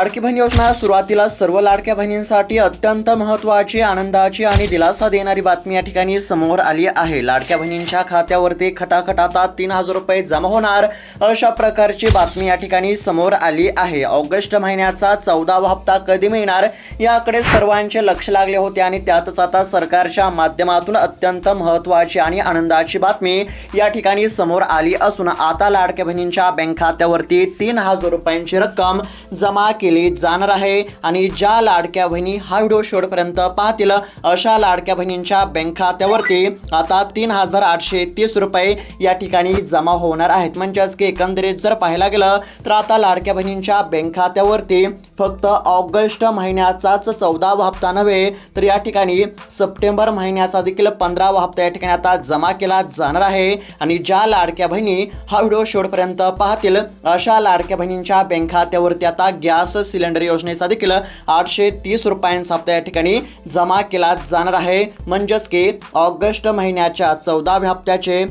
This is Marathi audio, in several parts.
लाडकी बहीण योजना सुरुवातीला सर्व लाडक्या बहिणींसाठी अत्यंत महत्त्वाची आनंदाची आणि दिलासा देणारी बातमी या ठिकाणी समोर आली आहे. लाडक्या बहिणींच्या खात्यावरती खटाखटाता तीन हजार रुपये जमा होणार अशा प्रकारची बातमी या ठिकाणी समोर आली आहे. ऑगस्ट महिन्याचा चौदावा हप्ता कधी मिळणार याकडे सर्वांचे लक्ष लागले होते आणि त्यातच आता सरकारच्या माध्यमातून अत्यंत महत्त्वाची आणि आनंदाची बातमी या ठिकाणी समोर आली असून आता लाडक्या बहिणींच्या बँक खात्यावरती तीन हजार रुपयांची रक्कम जमा केली केली जाणार आहे. आणि ज्या लाडक्या बहिणी हा व्हिडिओ शेवटपर्यंत पाहतील अशा लाडक्या बहिणींच्या बँक खात्यावरती आता तीन हजार आठशे तीस रुपये या ठिकाणी जमा होणार आहेत. म्हणजेच की एकंदरीत जर पाहायला गेलं तर आता लाडक्या बहिणींच्या बँक खात्यावरती फक्त ऑगस्ट महिन्याचाच चौदावा हप्ता नव्हे तर या ठिकाणी सप्टेंबर महिन्याचा देखील पंधरावा हप्ता या ठिकाणी आता जमा केला जाणार आहे. आणि ज्या लाडक्या बहिणी हा व्हिडिओ शेवटपर्यंत पाहतील अशा लाडक्या बहिणींच्या बँक खात्यावरती आता गॅस सिलेंडर योजनेचा देखील आठशे तीस रुपयांचा हप्ता या ठिकाणी जमा केला जाणार आहे. म्हणजेच की ऑगस्ट महिन्याच्या चौदाव्या हप्त्याचे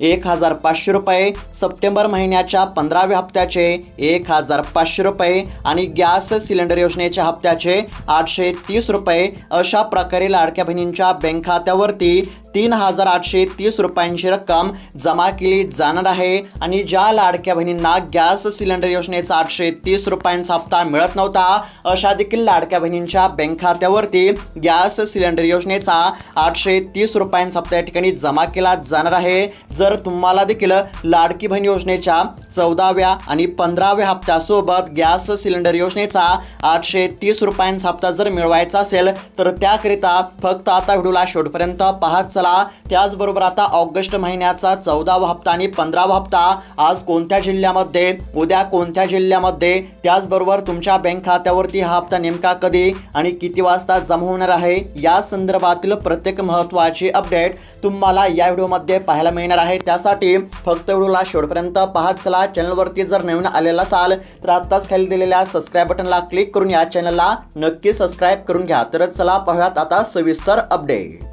एक हजार पाचशे रुपये सप्टेंबर महिन्याच्या पंधराव्या हप्त्याचे एक हजार पाचशे रुपये आणि गॅस सिलेंडर योजनेच्या हप्त्याचे आठशे तीस रुपये. अशा प्रकारे लाडक्या बहिणींच्या बँक खात्यावरती तीन हजार आठशे तीस रुपयांची रक्कम जमा केली जाणार आहे आणि ज्या लाडक्या बहिणींना गॅस सिलेंडर योजनेचा आठशे तीस रुपयांचा हप्ता मिळत नव्हता अशा देखील लाडक्या बहिणींच्या बँक खात्यावरती गॅस सिलेंडर योजनेचा आठशे तीस रुपयांचा हप्ता या ठिकाणी जमा केला जाणार आहे. जर तर तुम्हाला देखील लाडकी बहीण योजनेच्या चौदाव्या आणि पंधराव्या हप्त्यासोबत गॅस सिलेंडर योजनेचा आठशे तीस रुपयांचा हप्ता जर मिळवायचा असेल तर त्याकरिता फक्त आता व्हिडिओला शेवटपर्यंत पाहत चला. त्याचबरोबर आता ऑगस्ट महिन्याचा चौदावा हप्ता आणि पंधरावा हप्ता आज कोणत्या जिल्ह्यामध्ये उद्या कोणत्या जिल्ह्यामध्ये? त्याचबरोबर तुमच्या बँक खात्यावरती हा हप्ता नेमका कधी आणि किती वाजता जमा होणार आहे? या संदर्भातील प्रत्येक महत्त्वाची अपडेट तुम्हाला या व्हिडिओमध्ये पाहायला मिळणार आहे. त्यासाठी फक्त व्हिडिओला शेवटपर्यंत पाहत चला. चॅनलवरती जर नवीन आलेला असाल तर आत्ताच खाली दिलेल्या सबस्क्राईब बटनला क्लिक करून या चॅनलला नक्की सबस्क्राईब करून घ्या. तर चला पाहूयात आता सविस्तर अपडेट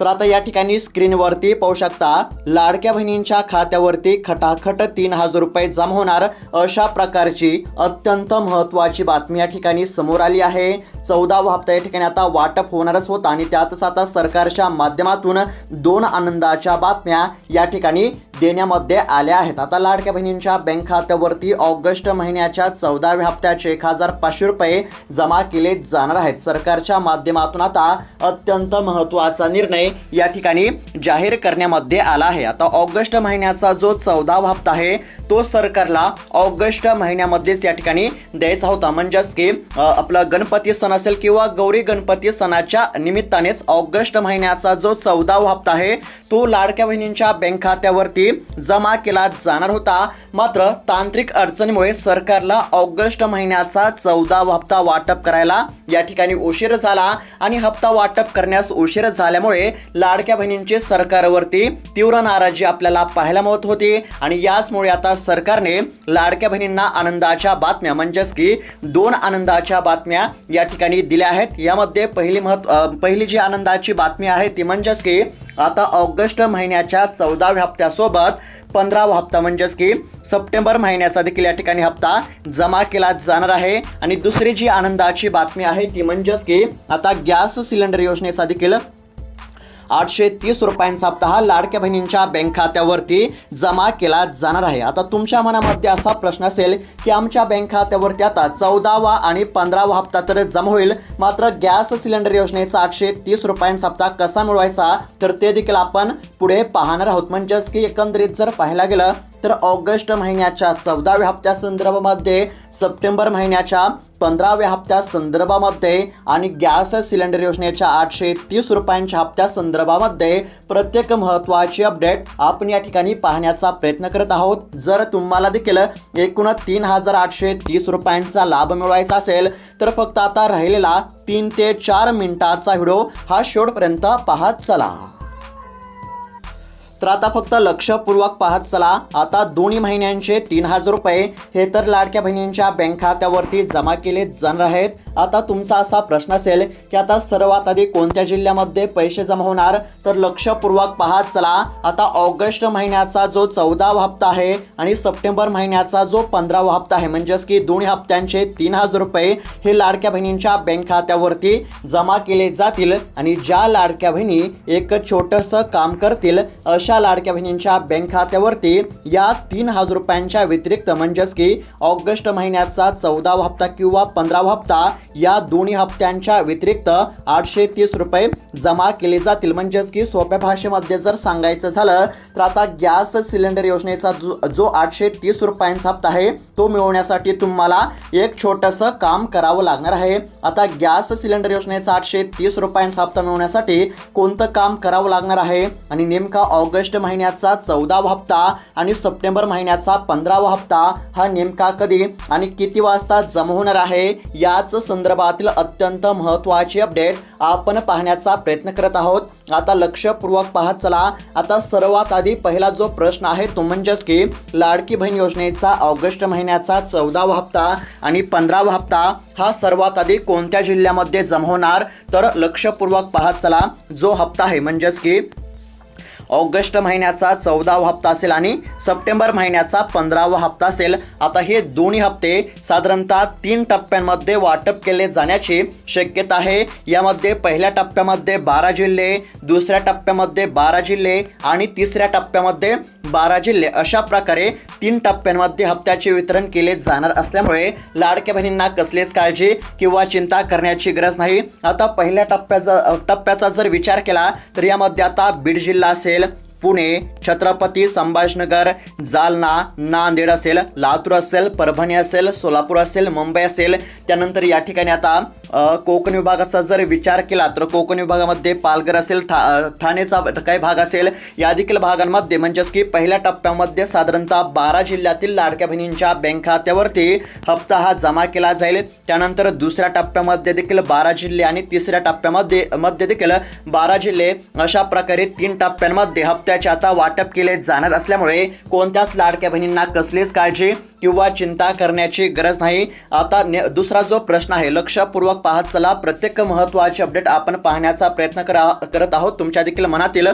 तर आता या ठिकाणी स्क्रीनवरती पाहू शकता लाडक्या बहिणींच्या खात्यावरती खटाखट तीन हजार रुपये जमा होणार अशा प्रकारची अत्यंत महत्त्वाची बातमी या ठिकाणी समोर आली आहे. चौदावा हप्ता या ठिकाणी आता वाटप होणारच होता आणि त्यातच आता सरकारच्या माध्यमातून दोन आनंदाच्या बातम्या या ठिकाणी देण्यामध्ये आल्या आहेत. आता लाडक्या बहिणींच्या बँक खात्यावरती ऑगस्ट महिन्याच्या चौदाव्या हप्त्याचे एक हजार पाचशे रुपये जमा केले जाणार आहेत. सरकारच्या माध्यमातून आता अत्यंत महत्त्वाचा निर्णय या ठिकाणी जाहीर करण्यामध्ये आला आहे. आता ऑगस्ट महिन्याचा जो चौदावा हप्ता आहे तो सरकारला ऑगस्ट महिन्यामध्येच या ठिकाणी द्यायचा होता. म्हणजेच की आपला गणपती सण असेल किंवा गौरी गणपती सणाच्या निमित्तानेच ऑगस्ट महिन्याचा जो चौदावा हप्ता आहे तो लाडक्या बहिणींच्या बँक खात्यावरती जमा केला जाणार होता. मात्र तांत्रिक अडचणीमुळे सरकारला ऑगस्ट महिन्याचा चौदावा हप्ता वाटप करायला या ठिकाणी उशीर झाला आणि हप्ता वाटप करण्यास उशीर झाल्यामुळे लाडक्या बहिणींची सरकारवरती तीव्र नाराजी आपल्याला पाहायला मिळत होती. आणि याचमुळे आता सरकारने लाडक्या बहिणींना आनंदाच्या बातम्या म्हणजेच की दोन आनंदाच्या बातम्या या ठिकाणी दिल्या आहेत. यामध्ये पहिली महत्त्व पहिली जी आनंदाची बातमी आहे ती म्हणजेच की आता ऑगस्ट महिन्याच्या चौदाव्या हप्त्यासोबत पंधरावा हप्ता म्हणजेच की सप्टेंबर महिन्याचा देखील या ठिकाणी हप्ता जमा केला जाणार आहे. आणि दुसरी जी आनंदाची बातमी आहे ती म्हणजेच की आता गॅस सिलेंडर योजनेचा देखील आठशे तीस रुपयांचा हप्ता हा लाडक्या बहिणींच्या बँक खात्यावरती जमा केला जाणार आहे. आता तुमच्या मनामध्ये असा प्रश्न असेल की आमच्या बँक खात्यावरती आता चौदावा आणि पंधरावा हप्ता तर जमा होईल मात्र गॅस सिलेंडर योजनेचा आठशे तीस रुपयांचा हप्ता कसा मिळवायचा तर ते देखील आपण पुढे पाहणार आहोत. म्हणजेच की एकंदरीत जर पाहायला गेलं तर ऑगस्ट महिन्याच्या चौदाव्या हप्त्या संदर्भामध्ये सप्टेंबर महिन्याच्या पंधराव्या हप्त्या संदर्भामध्ये आणि गॅस सिलेंडर योजनेच्या आठशे तीस रुपयांच्या हप्त्या संदर्भामध्ये प्रत्येक महत्त्वाची अपडेट आपण या ठिकाणी पाहण्याचा प्रयत्न करत आहोत. जर तुम्हाला देखील एकूण तीन हजार आठशे तीस रुपयांचा लाभ मिळवायचा असेल तर फक्त आता राहिलेला तीन ते चार मिनिटाचा व्हिडिओ हा शेवटपर्यंत पाहत चला. तर आता फक्त लक्षपूर्वक पाहत चला. आता दोन्ही महिन्यांचे तीन हजार रुपये हे तर लाडक्या बहिणींच्या बँक खात्यावरती जमा केले जाणार आहेत. आता तुमचा असा प्रश्न असेल की आता सर्वात आधी कोणत्या जिल्ह्यामध्ये पैसे जमा होणार? तर लक्षपूर्वक पाहत चला. आता ऑगस्ट महिन्याचा जो चौदावा हप्ता आहे आणि सप्टेंबर महिन्याचा जो पंधरावा हप्ता आहे म्हणजेच की दोन्ही हप्त्यांचे तीन हजार रुपये हे लाडक्या बहिणींच्या बँक खात्यावरती जमा केले जातील आणि ज्या लाडक्या बहिणी एक छोटंसं काम करतील अशा लाडक्या बहिणींच्या बँक खात्यावरती या तीन हजार रुपयांच्या व्यतिरिक्त म्हणजेच की ऑगस्ट महिन्याचा चौदावा हप्ता किंवा पंधरावा हप्ता या दोन्ही हप्त्यांच्या व्यतिरिक्त आठशे तीस रुपये जमा केले जातील. म्हणजेच की सोप्या भाषेमध्ये जर सांगायचं झालं तर आता गॅस सिलेंडर योजनेचा जो जो आठशे तीस रुपयांचा हप्ता आहे तो मिळवण्यासाठी तुम्हाला एक छोटंसं काम करावं लागणार आहे. आता गॅस सिलेंडर योजनेचा आठशे तीस रुपयांचा हप्ता मिळवण्यासाठी कोणतं काम करावं लागणार आहे? आणि नेमका ऑगस्ट ऑगस्ट महिन्याचा चौदावा हप्ता आणि सप्टेंबर महिन्याचा पंधरावा हप्ता हा नेमका कधी आणि किती वाजता जमा होणार आहे याच संदर्भातील अत्यंत महत्त्वाची अपडेट आपण पाहण्याचा प्रयत्न करत आहोत. आता लक्षपूर्वक पाहत चला. आता सर्वात आधी पहिला जो प्रश्न आहे तो म्हणजेच की लाडकी बहीण योजनेचा ऑगस्ट महिन्याचा चौदावा हप्ता आणि पंधरावा हप्ता हा सर्वात आधी कोणत्या जिल्ह्यामध्ये जमा होणार? तर लक्षपूर्वक पाहत चला. जो हप्ता आहे म्हणजेच की ऑगस्ट महिन्याचा चौदावा हप्ता असेल आणि सप्टेंबर महिन्याचा पंधरावा हप्ता असेल. आता हे दोन्ही हप्ते साधारणतः तीन टप्प्यांमध्ये वाटप केले जाण्याची शक्यता आहे. यामध्ये पहिल्या टप्प्यामध्ये बारा जिल्हे दुसऱ्या टप्प्यामध्ये बारा जिल्हे आणि तिसऱ्या टप्प्यामध्ये बारा जिल्हे अशा प्रकारे तीन टप्प्यांमध्ये हप्त्याचे वितरण केले जाणार असल्यामुळे लाडक्या बहिणींना कसलीच काळजी किंवा चिंता करण्याची गरज नाही. आता पहिल्या टप्प्याचा टप्प्याचा जर विचार केला तर यामध्ये आता बीड जिल्हा असेल पुणे छत्रपती संभाजनगर जालना नांदेड असेल लातूर असेल परभणी असेल सोलापूर असेल मुंबई असेल. त्यानंतर या ठिकाणी आता कोकण विभागाचा जर विचार केला तर कोकण विभागामध्ये पालघर असेल ठा ठाणेचा काही भाग असेल या देखील भागांमध्ये म्हणजेच की पहिल्या टप्प्यामध्ये साधारणतः बारा जिल्ह्यातील लाडक्या बहिणींच्या बँक खात्यावरती हप्ता हा जमा केला जाईल. त्यानंतर दुसऱ्या टप्प्यामध्ये देखील बारा जिल्हे आणि तिसऱ्या टप्प्यामध्ये मध्ये देखील बारा जिल्हे अशा प्रकारे तीन टप्प्यांमध्ये हप्त्याचे आता वाटप केले जाणार असल्यामुळे कोणत्याच लाडक्या बहिणींना कसलीच काळजी किंवा चिंता करण्याची गरज नाही. आता ने दुसरा जो प्रश्न आहे लक्षपूर्वक पाहत चला. प्रत्येक महत्त्वाचे अपडेट आपण पाहण्याचा प्रयत्न करा करत आहोत. तुमच्या देखील मनातील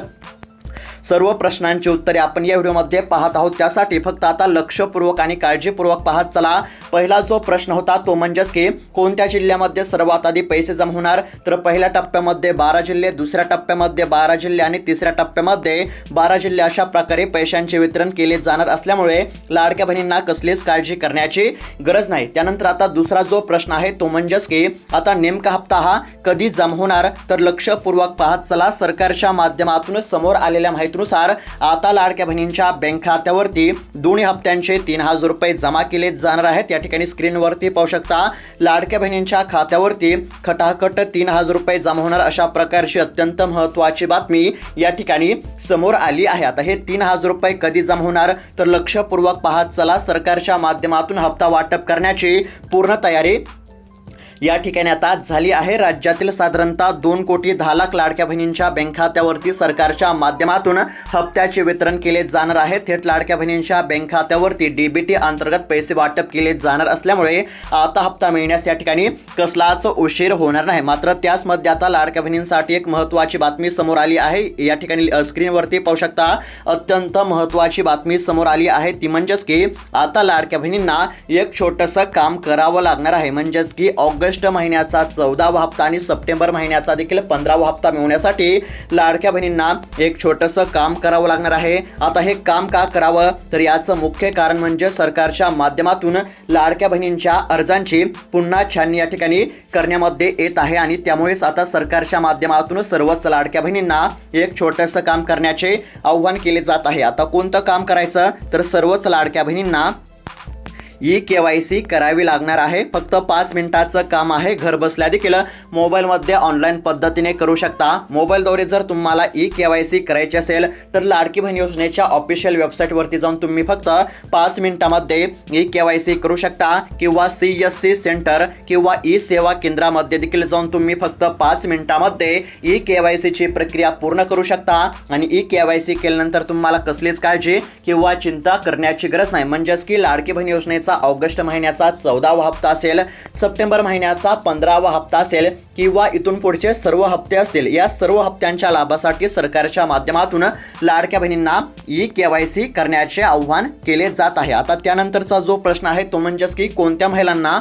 सर्व प्रश्नांची उत्तरे आपण या व्हिडिओमध्ये पाहत आहोत. त्यासाठी फक्त आता लक्षपूर्वक आणि काळजीपूर्वक पाहत चला. पहिला जो प्रश्न होता तो म्हणजेच की कोणत्या जिल्ह्यामध्ये सर्वात आधी पैसे जमा होणार? तर पहिल्या टप्प्यामध्ये बारा जिल्हे दुसऱ्या टप्प्यामध्ये बारा जिल्हे आणि तिसऱ्या टप्प्यामध्ये बारा जिल्हे अशा प्रकारे पैशांचे वितरण केले जाणार असल्यामुळे लाडक्या बहिणींना कसलीच काळजी करण्याची गरज नाही. त्यानंतर आता दुसरा जो प्रश्न आहे तो म्हणजेच की आता नेमका हप्ता हा कधी जमा होणार? तर लक्षपूर्वक पाहत चला. सरकारच्या माध्यमातून समोर आलेल्या माहितीनुसार आता लाडक्या बहिणींच्या बँक खात्यावरती दोन्ही हप्त्यांचे तीन हजार रुपये जमा केले जाणार आहेत. या ठिकाणी स्क्रीनवरती पाहू शकता लाडक्या बहिणींच्या खात्यावरती खटाखट तीन हजार रुपये जमा होणार अशा प्रकारची अत्यंत महत्त्वाची बातमी या ठिकाणी समोर आली आहे. आता हे तीन हजार रुपये कधी जमा होणार? तर लक्षपूर्वक पाहत चला सरकारच्या माध्यमातून हप्ता वाटप करण्याची पूर्ण तयारी या ठिकाणी आता झाली आहे. राज्यातील साधारणतः दोन कोटी दहा लाख लाडक्या बहिणींच्या बँक खात्यावरती सरकारच्या माध्यमातून हप्त्याचे वितरण केले जाणार आहे. थेट लाडक्या बहिणींच्या बँक खात्यावरती डीबीटी अंतर्गत पैसे वाटप केले जाणार असल्यामुळे आता हप्ता मिळण्यास या ठिकाणी कसलाच उशीर होणार नाही. मात्र त्याचमध्ये आता लाडक्या बहिणींसाठी एक महत्त्वाची बातमी समोर आली आहे. या ठिकाणी स्क्रीनवरती पाहू शकता अत्यंत महत्त्वाची बातमी समोर आली आहे. ती म्हणजेच की आता लाडक्या बहिणींना एक छोटंसं काम करावं लागणार आहे. म्हणजेच की ऑगस्ट ऑगस्ट महिन्याचा चौदावा हप्ता आणि सप्टेंबर महिन्याचा देखील पंधरावा हप्ता मिळवण्यासाठी लाडक्या बहिणींना एक छोटंसं काम करावं लागणार आहे. आता हे काम का करावं? तर याचं मुख्य कारण म्हणजे सरकारच्या माध्यमातून लाडक्या बहिणींच्या अर्जांची पुन्हा छाननी या ठिकाणी करण्यामध्ये येत आहे आणि त्यामुळेच आता सरकारच्या माध्यमातून सर्वच लाडक्या बहिणींना एक छोटंसं काम करण्याचे आव्हान केले जात आहे. आता कोणतं काम करायचं? तर सर्वच लाडक्या बहिणींना ई के वाय सी करावी लागणार आहे. फक्त पाच मिनिटाचं काम आहे. घर बसल्या देखील मोबाईलमध्ये ऑनलाईन पद्धतीने करू शकता. मोबाईलद्वारे जर तुम्हाला ई के वाय सी करायची असेल तर लाडकी बहीण योजनेच्या ऑफिशियल वेबसाईटवरती जाऊन तुम्ही फक्त पाच मिनिटामध्ये ई के वाय सी करू शकता. किंवा सी एस सी सेंटर किंवा ई सेवा केंद्रामध्ये देखील जाऊन तुम्ही फक्त पाच मिनिटामध्ये ई के वाय सीची प्रक्रिया पूर्ण करू शकता. आणि ई के वाय सी केल्यानंतर तुम्हाला कसलीच काळजी किंवा चिंता करण्याची गरज नाही. म्हणजेच की लाडकी बहीण योजनेचा महिन्याचा ऑगस्ट महिन्याचा चौदावा हप्ता असेल सप्टेंबर महिन्याचा पंधरावा हप्ता असेल किंवा इथून पुढचे सर्व हप्ते असतील या सर्व हप्त्यांच्या लाभासाठी सरकारच्या माध्यमातून लाडक्या बहिणींना ई के वाय सी करण्याचे आव्हान केले जात आहे. आता त्यानंतरचा जो प्रश्न आहे तो म्हणजेच की कोणत्या महिलांना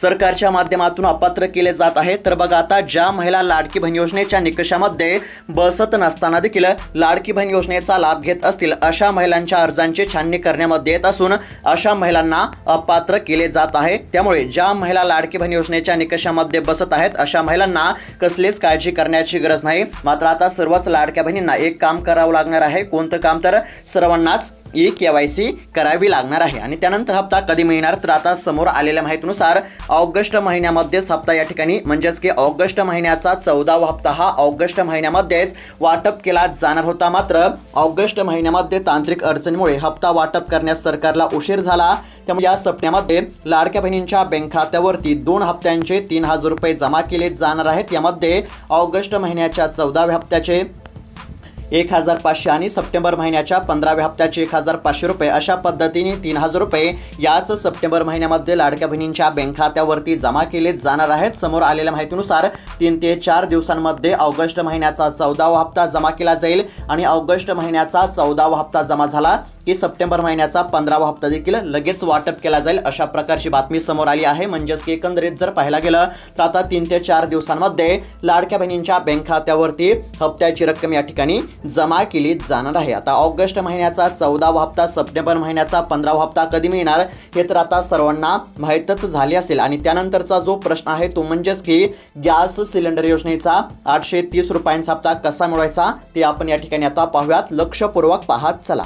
सरकारच्या माध्यमातून अपात्र केले जात आहे. तर बघा आता ज्या महिला लाडकी बहीण योजनेच्या निकषामध्ये बसत नसताना देखील लाडकी बहीण योजनेचा लाभ घेत असतील अशा महिलांच्या अर्जांची छाननी करण्यामध्ये येत असून अशा महिलांना अपात्र केले जात आहे. त्यामुळे ज्या महिला लाडकी बहीण योजनेच्या निकषामध्ये बसत आहेत अशा महिलांना कसलीच काळजी करण्याची गरज नाही. मात्र आता सर्वच लाडक्या बहिणींना एक काम करावं लागणार आहे. कोणतं काम? तर सर्वांनाच ई के वाय सी करावी लागणार आहे. आणि त्यानंतर हप्ता कधी मिळणार तर आता समोर आलेल्या माहितीनुसार ऑगस्ट महिन्यामध्येच हप्ता या ठिकाणी म्हणजेच की ऑगस्ट महिन्याचा चौदावा हप्ता हा ऑगस्ट महिन्यामध्येच वाटप केला जाणार होता. मात्र ऑगस्ट महिन्यामध्ये तांत्रिक अडचणीमुळे हप्ता वाटप करण्यास सरकारला उशीर झाला. त्यामुळे या सप्त्यामध्ये लाडक्या बहिणींच्या बँक खात्यावरती दोन हप्त्यांचे तीन हजार रुपये जमा केले जाणार आहेत. यामध्ये ऑगस्ट महिन्याच्या चौदाव्या हप्त्याचे एक हजार पाचशे आणि सप्टेंबर महिन्याच्या पंधराव्या हप्त्याचे एक हजार पाचशे रुपये अशा पद्धतीने तीन हजार रुपये याच सप्टेंबर महिन्यामध्ये लाडक्या बहिणींच्या बँक खात्यावरती जमा केले जाणार आहेत. समोर आलेल्या माहितीनुसार तीन ते चार दिवसांमध्ये ऑगस्ट महिन्याचा चौदावा हप्ता जमा केला जाईल आणि ऑगस्ट महिन्याचा चौदावा हप्ता जमा झाला की सप्टेंबर महिन्याचा पंधरावा हप्ता देखील लगेच वाटप केला जाईल अशा प्रकारची बातमी समोर आली आहे. म्हणजेच की एकंदरीत जर पाहायला गेलं तर आता तीन ते चार दिवसांमध्ये लाडक्या बहिणींच्या बँक खात्यावरती हप्त्याची रक्कम या ठिकाणी जमा केली जाणार आहे. आता ऑगस्ट महिन्याचा चौदावा हप्ता सप्टेंबर महिन्याचा पंधरावा हप्ता कधी मिळणार हे तर आता सर्वांना माहीतच झाले असेल. आणि त्यानंतरचा जो प्रश्न आहे तो म्हणजेच की गॅस सिलेंडर योजनेचा आठशे तीस रुपयांचा हप्ता कसा मिळवायचा ते आपण या ठिकाणी आता पाहूयात. लक्षपूर्वक पाहत चला.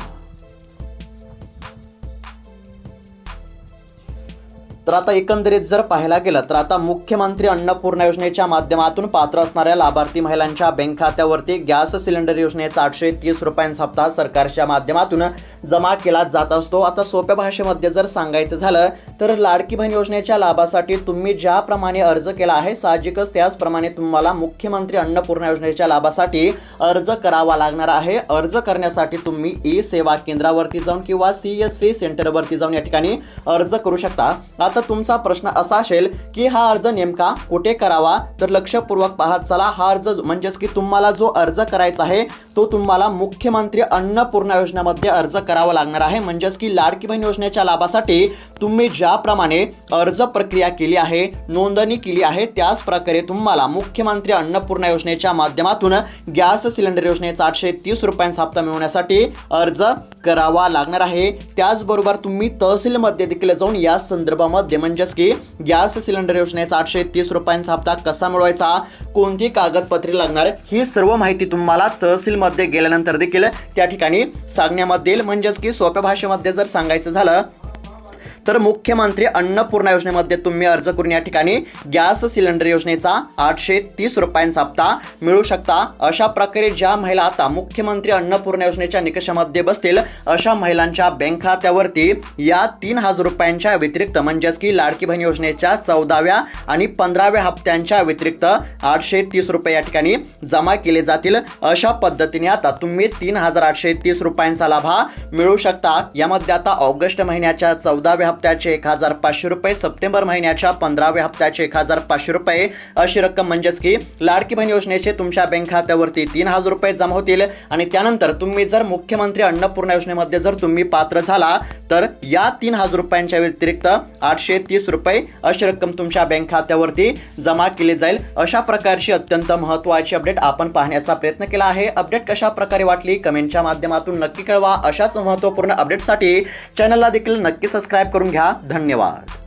तर आता एकंदरीत जर पाहायला गेलं तर आता मुख्यमंत्री अन्नपूर्णा योजनेच्या माध्यमातून पात्र असणाऱ्या लाभार्थी महिलांच्या बँक खात्यावरती गॅस सिलेंडर योजनेचा आठशे तीस रुपयांचा हप्ता सरकारच्या माध्यमातून जमा केला जात असतो. आता सोप्या भाषेमध्ये जर सांगायचं झालं तर लाडकी बहीण योजनेच्या लाभासाठी तुम्ही ज्याप्रमाणे अर्ज केला आहे साहजिकच त्याचप्रमाणे तुम्हाला मुख्यमंत्री अन्नपूर्णा योजनेच्या लाभासाठी अर्ज करावा लागणार आहे. अर्ज करण्यासाठी तुम्ही ई सेवा केंद्रावरती जाऊन किंवा सी एस सी सेंटरवरती जाऊन या ठिकाणी अर्ज करू शकता. आता तुमचा प्रश्न असा असेल की हा अर्ज नेमका कुठे करावा? तर लक्षपूर्वक पाहत चला. हा अर्ज म्हणजेच की तुम्हाला जो अर्ज करायचा आहे तो तुम्हाला मुख्यमंत्री अन्नपूर्णा योजनेमध्ये अर्ज करावा लागणार आहे. म्हणजेच की लाडकी बहीण योजनेच्या लाभासाठी तुम्ही ज्याप्रमाणे अर्ज प्रक्रिया केली आहे नोंदणी केली आहे त्याच प्रकारे तुम्हाला मुख्यमंत्री अन्नपूर्णा योजनेच्या माध्यमातून गॅस सिलेंडर योजनेचा आठशे तीस रुपयांचा हप्ता मिळवण्यासाठी अर्ज करावा लागणार आहे. त्याचबरोबर तुम्ही तहसीलमध्ये देखील जाऊन या संदर्भामध्ये म्हणजेच की गॅस सिलेंडर योजनेचा आठशे तीस रुपयांचा हप्ता कसा मिळवायचा कोणती कागदपत्रे लागणार ही सर्व माहिती तुम्हाला तहसील मध्ये गेल्यानंतर देखील त्या ठिकाणी सांगण्यामध्ये येईल म्हणजेच की सोप्या भाषेमध्ये जर सांगायचं झालं तर मुख्यमंत्री अन्नपूर्णा योजनेमध्ये तुम्ही अर्ज करून या ठिकाणी गॅस सिलेंडर योजनेचा आठशे तीस रुपयांचा हप्ता मिळू शकता. अशा प्रकारे ज्या महिला आता मुख्यमंत्री अन्नपूर्णा योजनेच्या निकषामध्ये बसतील अशा महिलांच्या बँक खात्यावरती या तीन हजार रुपयांच्या व्यतिरिक्त म्हणजेच की लाडकी बहीण योजनेच्या चौदाव्या आणि पंधराव्या हप्त्यांच्या व्यतिरिक्त आठशे तीस रुपये या ठिकाणी जमा केले जातील. अशा पद्धतीने आता तुम्ही तीन हजार आठशे तीस रुपयांचा लाभ हा मिळू शकता. यामध्ये आता ऑगस्ट महिन्याच्या चौदाव्या हप्त्याचे एक हजार पाचशे रुपये सप्टेंबर महिन्याच्या पंधराव्या हप्त्याचे एक हजार पाचशे रुपये. अशी रक्कम म्हणजेच की लाडकी बहीण योजनेचे तुमच्या बँक खात्यावरती तीन हजार रुपये जमा होतील आणि त्यानंतर तुम्ही जर मुख्यमंत्री अन्नपूर्णा योजनेमध्ये जर तुम्ही पात्र झाला तर या तीन हजार रुपयांच्या व्यतिरिक्त आठशे तीस रुपये अशी रक्कम तुमच्या बँक खात्यावरती जमा केली जाईल. अशा प्रकारची अत्यंत महत्त्वाची अपडेट आपण पाहण्याचा प्रयत्न केला आहे. अपडेट कशा प्रकारे वाटली? कमेंटच्या माध्यमातून नक्की कळवा. अशाच महत्त्वपूर्ण अपडेटसाठी चॅनलला देखील नक्की सबस्क्राईब करून घ्या. धन्यवाद.